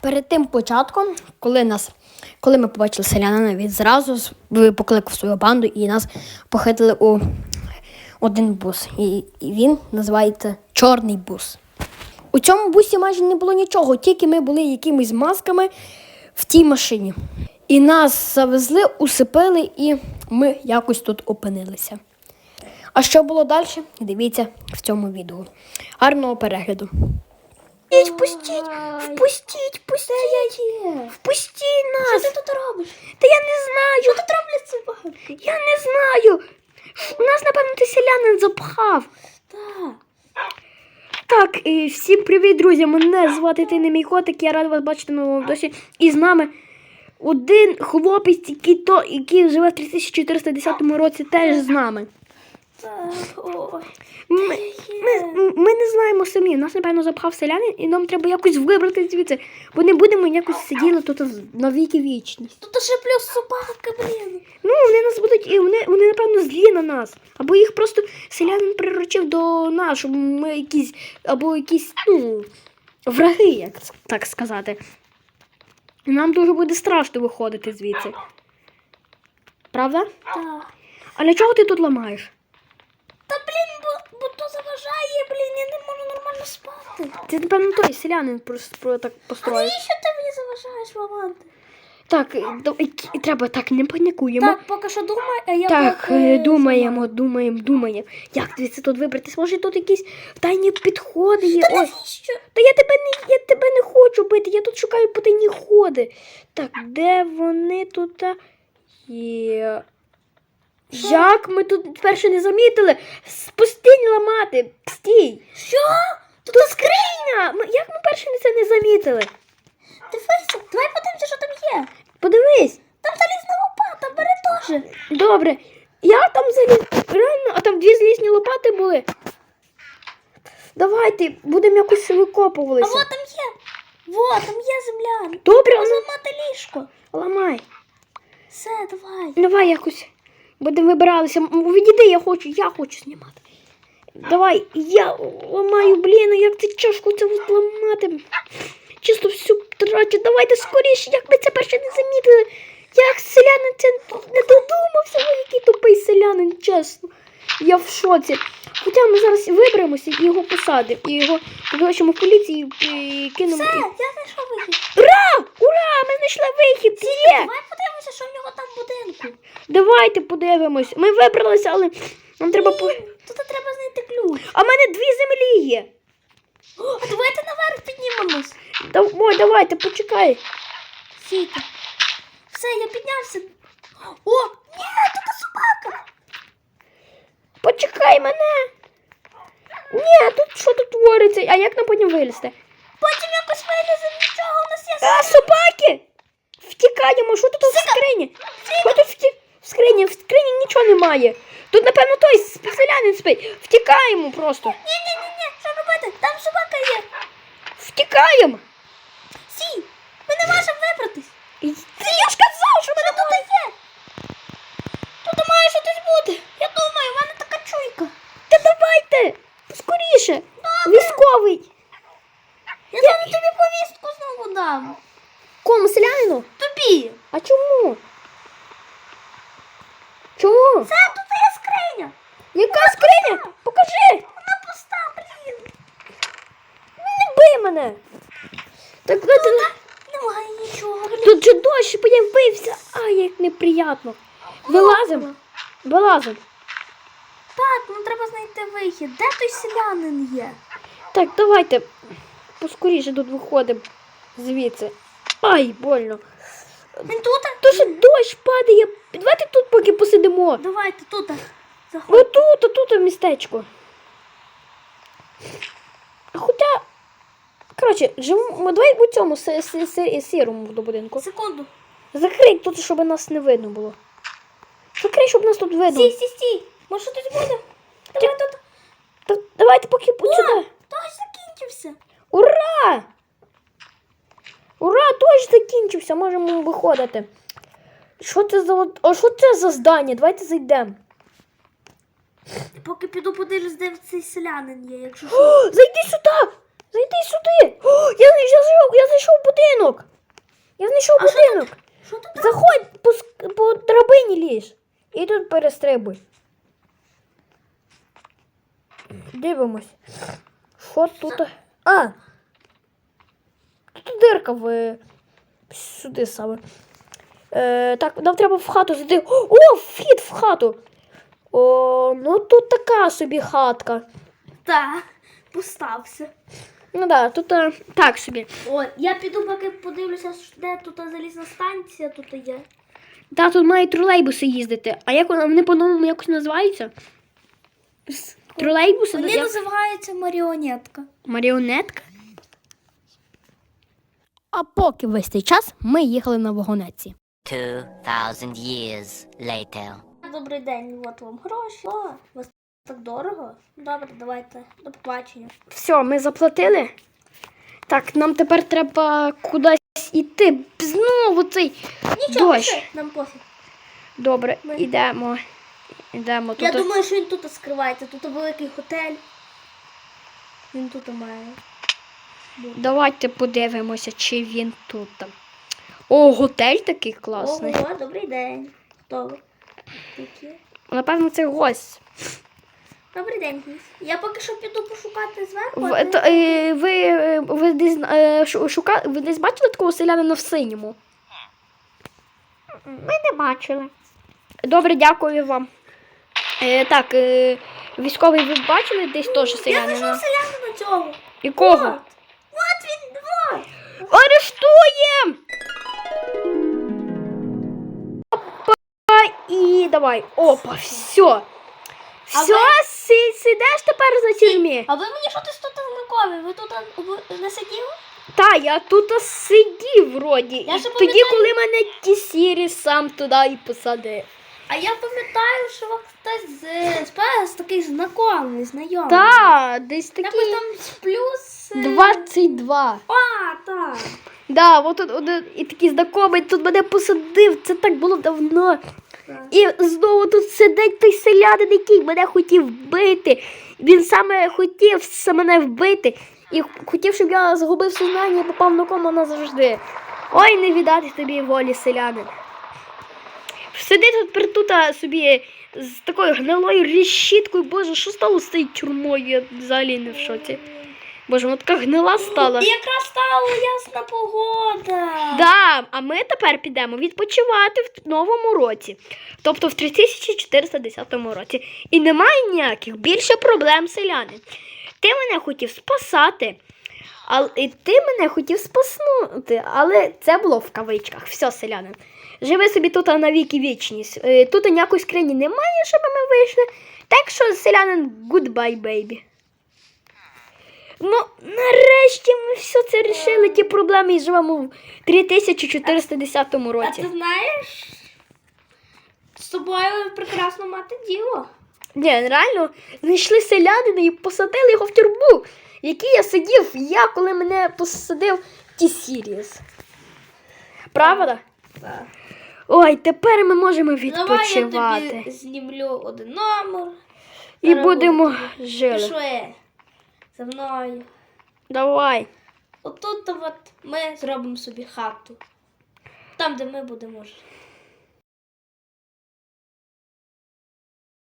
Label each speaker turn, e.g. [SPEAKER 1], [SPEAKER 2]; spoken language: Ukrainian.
[SPEAKER 1] Перед тим початком, коли нас, коли ми побачили селянина, він зразу покликав свою банду і нас похитили у один бус. І, він називається Чорний бус. У цьому бусі майже не було нічого, тільки ми були якимись масками в тій машині. І нас завезли, усипили, і ми якось тут опинилися. А що було далі? Дивіться в цьому відео. Гарного перегляду. Впустіть, впустіть, впустіть, впустіть, впустіть нас. Що ти тут робиш? Та я не знаю. Що тут роблять собаки? Я не знаю. У нас, напевно, ти селянин запхав.
[SPEAKER 2] Так.
[SPEAKER 1] Так, і всім привіт, друзі! Мене звати Ти не мій котик, я рада вас бачити на новому досі. І з нами один хлопець, який, то, який живе в 3410 році, теж з нами. Ми, ми, ми не знаємо самі. Нас, напевно, запхав селянин, і нам треба якось вибрати звідси, бо не будемо якось сиділи тут на віки вічність.
[SPEAKER 2] Тут ще плюс собака, блін.
[SPEAKER 1] Ну, вони нас будуть, і вони, вони, напевно, злі на нас. Або їх просто селянин приручив до нас, щоб ми якісь, або якісь, ну, враги, як так сказати. Нам дуже буде страшно виходити звідси. Правда?
[SPEAKER 2] Так.
[SPEAKER 1] А для чого ти тут ламаєш?
[SPEAKER 2] Та блін, бо, бо то заважає, блін, я не можу нормально спати.
[SPEAKER 1] Ти, напевно, той селянин прос- про так
[SPEAKER 2] А
[SPEAKER 1] построїв.
[SPEAKER 2] навіщо ти мені заважаєш, ламанти?
[SPEAKER 1] Так, і- і треба так, не панікуємо.
[SPEAKER 2] Так, поки що думай, а я
[SPEAKER 1] Так,
[SPEAKER 2] поки
[SPEAKER 1] е, думаємо, думаємо, думаємо. Як звідси тут вибратись? Може тут якісь тайні підходи є?
[SPEAKER 2] Та
[SPEAKER 1] Ой.
[SPEAKER 2] навіщо?
[SPEAKER 1] Та я тебе не я тебе не хочу бити, я тут шукаю потайні ходи. Так, де вони тут є? Як ми тут перше не замітили? Спустінь ламати. Стій!
[SPEAKER 2] Що?
[SPEAKER 1] Тут скриня! Ми, як ми перше це не замітили?
[SPEAKER 2] Дивися, давай подивимося, що там є.
[SPEAKER 1] Подивись.
[SPEAKER 2] Там залізна лопата, бери теж.
[SPEAKER 1] Добре. Я там заліз. Реально, а там дві злісні лопати були. Давайте, будемо якось
[SPEAKER 2] А
[SPEAKER 1] викопувалися.
[SPEAKER 2] вот там є. Вот, там є земля.
[SPEAKER 1] Добре,
[SPEAKER 2] Треба
[SPEAKER 1] ну,
[SPEAKER 2] зламати ліжко.
[SPEAKER 1] ламай.
[SPEAKER 2] Все, давай.
[SPEAKER 1] Давай якось будемо вибиратися. Відійди, я хочу, я хочу знімати. Давай, я ламаю, блін, як ти чашку це зламати. Чисто всю трачу. Давайте скоріше, як ми це перше не замітили. Як селянин це не додумався, ой, який тупий селянин, чесно. Я в шоці. Хоча ми зараз виберемося і його посадимо, і його викличемо в поліцію і кинемо.
[SPEAKER 2] Все, я знайшов вихід.
[SPEAKER 1] Ура! Ура! Ми знайшли вихід! Є!
[SPEAKER 2] Давай подивимося, що в нього будинку.
[SPEAKER 1] Давайте подивимось. Ми вибралися, але нам треба по.
[SPEAKER 2] Тут треба знайти ключ.
[SPEAKER 1] А в мене дві землі є.
[SPEAKER 2] О, а давайте наверх піднімемось.
[SPEAKER 1] Дав- Ой, давайте, почекай.
[SPEAKER 2] Сійте. Все, я піднявся. О, ні, тут собака.
[SPEAKER 1] Почекай мене. Ні, тут що тут твориться? А як нам потім вилізти?
[SPEAKER 2] Потім якось виліземо, нічого, у нас є
[SPEAKER 1] А, собаки! Втікаємо, що тут в скрині? Що тут в скрині? В скрині нічого немає. Тут, напевно, той селянин спить. Втікаємо просто.
[SPEAKER 2] Ні-ні-ні, що робити? Там собака є.
[SPEAKER 1] Втікаємо.
[SPEAKER 2] Сі, ми не можемо вибратись.
[SPEAKER 1] Це я ж казав, що мене
[SPEAKER 2] тут є? Тут має щось бути. Я думаю, в мене така чуйка.
[SPEAKER 1] Та давайте! Скоріше! Військовий!
[SPEAKER 2] Я зараз тобі повістку знову дам.
[SPEAKER 1] Кому селянину?
[SPEAKER 2] Тобі.
[SPEAKER 1] А чому? Чому?
[SPEAKER 2] Це тут є скриня.
[SPEAKER 1] Яка скриня? Покажи!
[SPEAKER 2] Вона пуста, блін.
[SPEAKER 1] Не бий мене! Так давайте...
[SPEAKER 2] Немає нічого. блін.
[SPEAKER 1] Тут же дощ появився! Ай, як неприятно. Вилазимо. Вилазимо.
[SPEAKER 2] Так, ну треба знайти вихід. Де той селянин є?
[SPEAKER 1] Так, давайте поскоріше тут виходимо звідси. Ай, больно.
[SPEAKER 2] Він тут?
[SPEAKER 1] То що дощ падає. Давайте тут поки посидимо.
[SPEAKER 2] Давайте тут. Заходь.
[SPEAKER 1] Отут, отут містечко. Хоча. Коротше, живемо. Давай у цьому сірому до будинку.
[SPEAKER 2] Секунду.
[SPEAKER 1] Закрий тут, щоб нас не видно було. Закрий, щоб нас тут видно.
[SPEAKER 2] Стій, стій, стій. Може щось буде? Давай тут.
[SPEAKER 1] Та давайте поки сюди.
[SPEAKER 2] Дощ закінчився.
[SPEAKER 1] Ура! Ура! Дощ закінчився, можемо виходити. Що це за а що це за здання? Давайте зайдемо.
[SPEAKER 2] Поки піду подивлюсь, де цей селянин є, якщо що.
[SPEAKER 1] О, зайди сюди! Зайди сюди. О, я знайшов, я знайшов будинок. Я знайшов
[SPEAKER 2] А що
[SPEAKER 1] будинок.
[SPEAKER 2] Що ти там?
[SPEAKER 1] Заходь по, по драбині ліж. І тут перестрибуй. Дивимось. Що тут? А! Тут дирка в. Сюди саме. Е, так, нам треба в хату зайти. О, вхід в хату. О, ну тут така собі хатка.
[SPEAKER 2] Так, постався.
[SPEAKER 1] Ну да, тут е, так собі.
[SPEAKER 2] О, я піду поки подивлюся, що де тут залізна станція тут є.
[SPEAKER 1] Та тут мають тролейбуси їздити. А як вони, вони по-новому якось називаються? Тролейбуси?
[SPEAKER 2] Вони
[SPEAKER 1] Як-
[SPEAKER 2] називаються маріонетка.
[SPEAKER 1] Маріонетка. А поки весь цей час ми їхали на вагонетці.
[SPEAKER 3] 2,000 years later.
[SPEAKER 2] Добрий день, от вам гроші. О, у вас так дорого. Добре, давайте. До побачення.
[SPEAKER 1] Все, ми заплатили. Так, нам тепер треба кудись іти. Знову цей
[SPEAKER 2] Нічого,
[SPEAKER 1] дощ.
[SPEAKER 2] нам пофіг.
[SPEAKER 1] Добре,
[SPEAKER 2] Ми-
[SPEAKER 1] йдемо. Йдемо.
[SPEAKER 2] Я думаю, що він тут скривається. Тут великий готель. Він тут має.
[SPEAKER 1] Давайте подивимося, чи він тут. О, готель такий класний.
[SPEAKER 2] Ого, добрий день. Хто ви? Такі.
[SPEAKER 1] Напевно, це гость.
[SPEAKER 2] Добрий день, гість. Я поки що піду пошукати зверху.
[SPEAKER 1] В,
[SPEAKER 2] а
[SPEAKER 1] то,
[SPEAKER 2] ти-
[SPEAKER 1] е, ви, е, ви, десь, е, шу- шука, ви десь бачили такого селянина в синьому? Ми не бачили. Добре, дякую вам. Е, так, е, військовий ви бачили десь теж
[SPEAKER 2] Я знайшов селянина цього.
[SPEAKER 1] Якого?
[SPEAKER 2] От. От він, вот.
[SPEAKER 1] Арештуємо! Давай. Опа, все. Все, си, сидиш тепер за тюрмі.
[SPEAKER 2] А ви мені що ти тут знакомі? Ви тут а, не сиділи?
[SPEAKER 1] Та, я тут сидів вроді.
[SPEAKER 2] Я
[SPEAKER 1] і
[SPEAKER 2] ще
[SPEAKER 1] тоді,
[SPEAKER 2] пам'ятаю-
[SPEAKER 1] коли мене ті сірі сам туди і посадив.
[SPEAKER 2] А я пам'ятаю, що ви хтось з, з, такий знайомий, знайомий.
[SPEAKER 1] Та, десь
[SPEAKER 2] Якось там з плюс. е,
[SPEAKER 1] 22.
[SPEAKER 2] А, так.
[SPEAKER 1] Да, от тут один і такий знайомий тут мене посадив. Це так було давно. І знову тут сидить той селянин, який мене хотів вбити. Він саме хотів мене вбити. І хотів, щоб я загубив сознання і попав на кому назавжди. Ой, не віддати тобі волі, селянин. Сиди тут притута собі з такою гнилою решіткою. Боже, що стало з цією тюрмою? Я взагалі не в шоці. Боже, вона така гнила стала.
[SPEAKER 2] І якраз стала ясна погода.
[SPEAKER 1] Да, а ми тепер підемо відпочивати в новому році, тобто в 3410 році. І немає ніяких більше проблем селяни. Ти мене хотів спасати, а, і ти мене хотів спаснути, але це було в кавичках. Все, селянин. Живи собі тут на віки вічність. Е, Тут ніякої скрині немає, щоб ми вийшли. Так що, селянин, goodbye, baby. Ну, нарешті ми все це рішили, ті проблеми і живемо в 3410 році.
[SPEAKER 2] А ти знаєш, з тобою прекрасно мати діло.
[SPEAKER 1] Ні, реально, знайшли селянина і посадили його в тюрму, в якій я сидів, я, коли мене посадив ті Сіріс. Правда?
[SPEAKER 2] Так.
[SPEAKER 1] Ой, тепер ми можемо
[SPEAKER 2] Давай я
[SPEAKER 1] відпочивати.
[SPEAKER 2] тобі знімлю один номер.
[SPEAKER 1] І будемо
[SPEAKER 2] буду
[SPEAKER 1] жили.
[SPEAKER 2] Мною.
[SPEAKER 1] Давай.
[SPEAKER 2] Отут от ми зробимо собі хату. Там, де ми будемо жити.